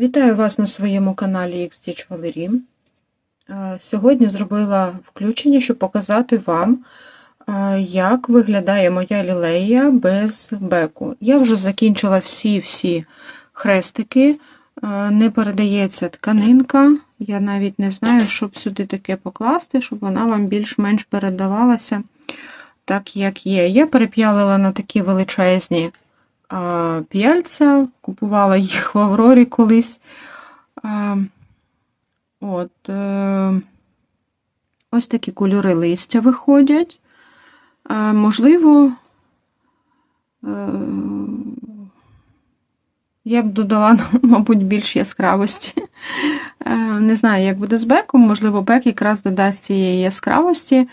Вітаю вас на своєму каналі XTitch Valerie. Е, Сьогодні зробила включення, щоб показати вам, е, як виглядає моя лілея без беку. Я вже закінчила всі-всі хрестики, Е, не передається тканинка. Я навіть не знаю, щоб сюди таке покласти, щоб вона вам більш-менш передавалася так, як є. Я переп'ялила на такі величезні п'яльця, купувала їх в Аврорі колись. От, е, ось такі кольори листя виходять. Можливо, е, я б додала, мабуть, більш яскравості. Е, Не знаю, як буде з беком, можливо, бек якраз додасть цієї яскравості.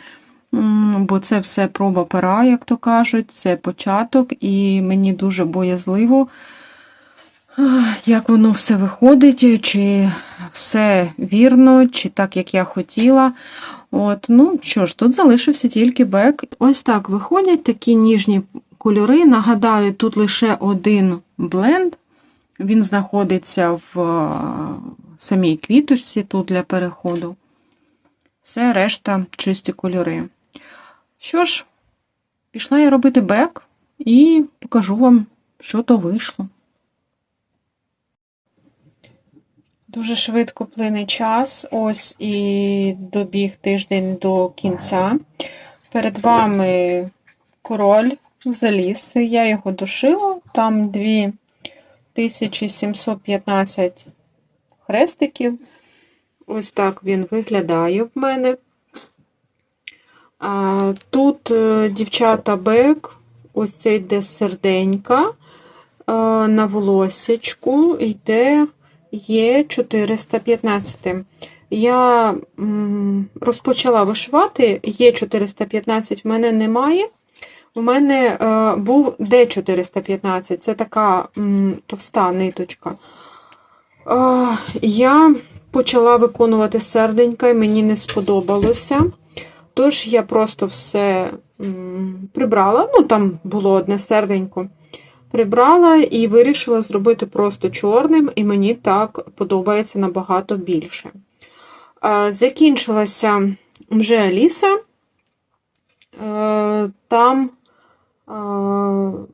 Бо це все проба пера, як то кажуть, це початок, і мені дуже боязливо, як воно все виходить, чи все вірно, чи так, як я хотіла. От, ну що ж, тут залишився тільки бек. Ось так виходять такі ніжні кольори. Нагадаю, тут лише один бленд. Він знаходиться в е, самій квіточці тут для переходу. Все решта чисті кольори. Що ж, пішла я робити бек і покажу вам, що то вийшло. Дуже швидко плине час. Ось і добіг тиждень до кінця. Перед вами король заліз. Я його дошила. Там 2715 хрестиків. Ось так він виглядає в мене. Тут е, дівчата бек, ось це йде серденька а, на волосечку йде є 415. Я розпочала вишивати, є 415 в мене немає. У мене е, був D415, це така товста ниточка. Е, я почала виконувати серденька, і мені не сподобалося. Тож я просто все прибрала. Ну, там було одне серденько. Прибрала і вирішила зробити просто чорним, і мені так подобається набагато більше. Закінчилася вже Аліса. Е, Там е,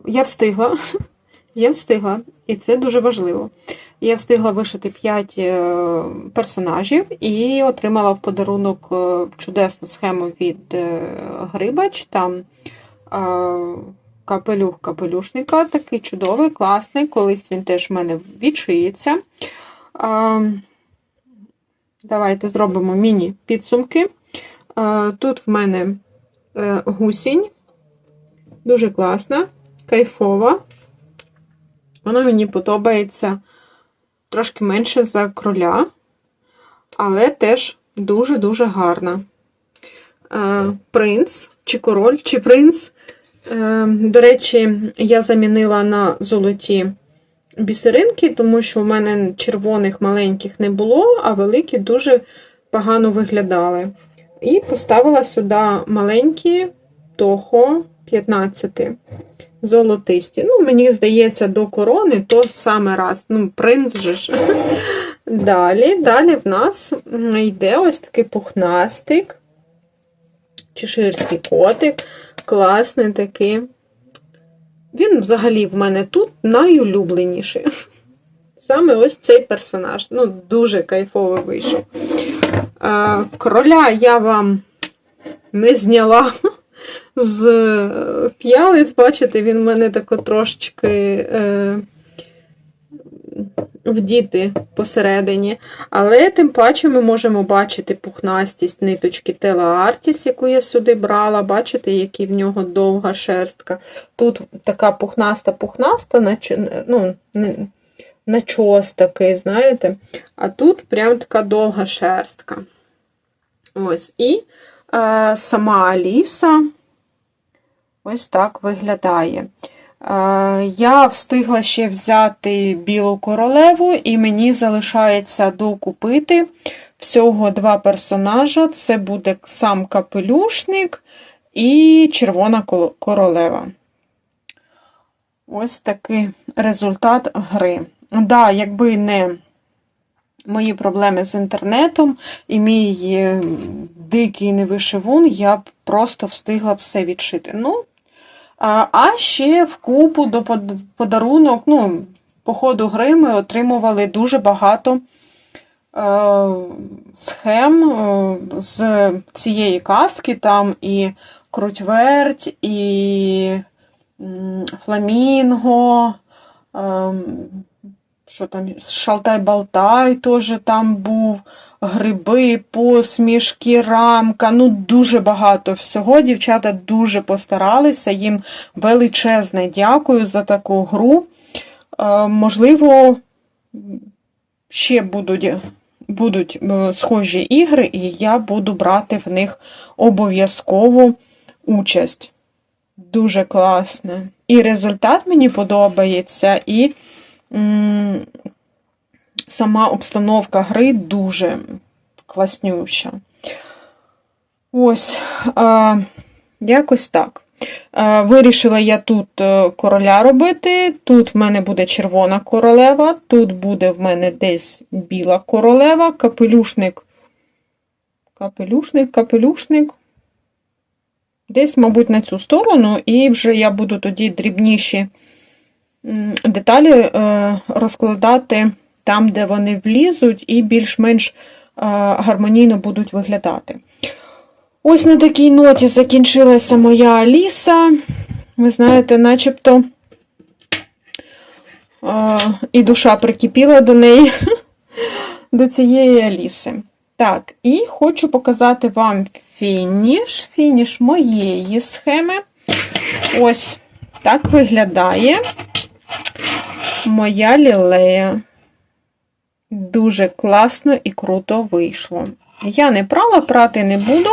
я встигла, я встигла, і це дуже важливо. Я встигла вишити 5 е, персонажів і отримала в подарунок е, чудесну схему від е, Грибач. Там капелюх капелюшника, такий чудовий, класний. Колись він теж в мене відшиється. Давайте зробимо міні-підсумки. Тут в мене гусінь, дуже класна, кайфова. Вона мені подобається трошки менше за кроля, але теж дуже-дуже гарна. Принц, чи король, чи принц. До речі, я замінила на золоті бісеринки, тому що у мене червоних маленьких не було, а великі дуже погано виглядали. І поставила сюди маленькі тохо 15 золотисті. Ну, мені здається, до корони то саме раз. Ну, принц же ж. Далі, далі в нас йде ось такий пухнастик, чеширський котик, класний такий. Він взагалі в мене тут найулюбленіший. Саме ось цей персонаж. Ну, дуже кайфово вийшов. Кроля я вам не зняла з п'ялиць, бачите, він в мене тако трошечки е, вдіти посередині. Але тим паче ми можемо бачити пухнастість ниточки Тела Артіс, яку я сюди брала. Бачите, який в нього довга шерстка. Тут така пухнаста-пухнаста, ну, начос такий, знаєте, а тут прям така довга шерстка. Ось, і е, сама Аліса ось так виглядає. Е, я встигла ще взяти білу королеву, і мені залишається докупити всього два персонажа: це буде сам капелюшник і червона королева. Ось такий результат гри. Да, якби не мої проблеми з інтернетом і мій е, дикий невишивун, я б просто встигла все відшити. Ну, а ще в купу до подарунок, ну, по ходу гри ми отримували дуже багато е, схем е, з цієї кастки. Там і крутьверть, і фламінго. Що там, шалтай-балтай теж там був, гриби, посмішки, рамка. Ну, дуже багато всього. Дівчата дуже постаралися. Їм величезне дякую за таку гру. Е, можливо, ще будуть, будуть е, схожі ігри, і я буду брати в них обов'язково участь. Дуже класно. І результат мені подобається, і сама обстановка гри дуже класнюща. Ось, якось так. Вирішила я тут е, короля робити. Тут в мене буде червона королева, тут буде в мене десь біла королева, капелюшник. Капелюшник, капелюшник. Десь, мабуть, на цю сторону, і вже я буду тоді дрібніші деталі е, розкладати там, де вони влізуть, і більш-менш е, гармонійно будуть виглядати. Ось на такій ноті закінчилася моя Аліса. Ви знаєте, начебто е, і душа прикипіла до неї, до цієї Аліси. Так, і хочу показати вам фініш, фініш моєї схеми. Ось так виглядає моя лілея. Дуже класно і круто вийшло. Я не прала, прати не буду,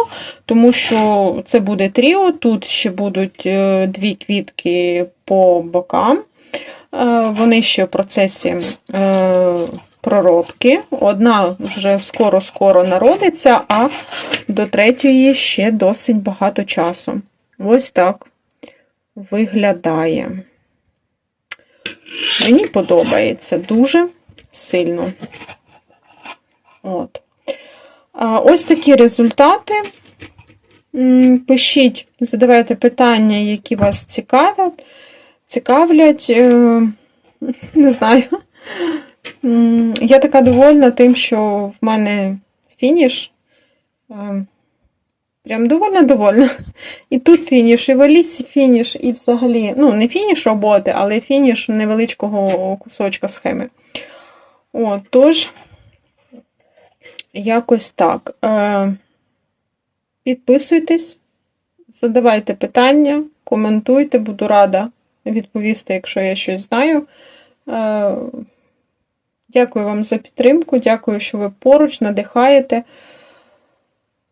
тому що це буде тріо. Тут ще будуть е, дві квітки по бокам. Е, Вони ще в процесі е, проробки. Одна вже скоро-скоро народиться, а до третьої ще досить багато часу. Ось так виглядає. Мені подобається дуже сильно. От. Ось такі результати. Пишіть, задавайте питання, які вас цікавлять. Цікавлять, е, не знаю. Я така довольна тим, що в мене фініш. Прям довольно довольна. І тут фініш, і в Алісі фініш, і взагалі, ну, не фініш роботи, але фініш невеличкого кусочка схеми. От, тож, якось так. Е, Підписуйтесь, задавайте питання, коментуйте, буду рада відповісти, якщо я щось знаю. Е, Дякую вам за підтримку, дякую, що ви поруч, надихаєте.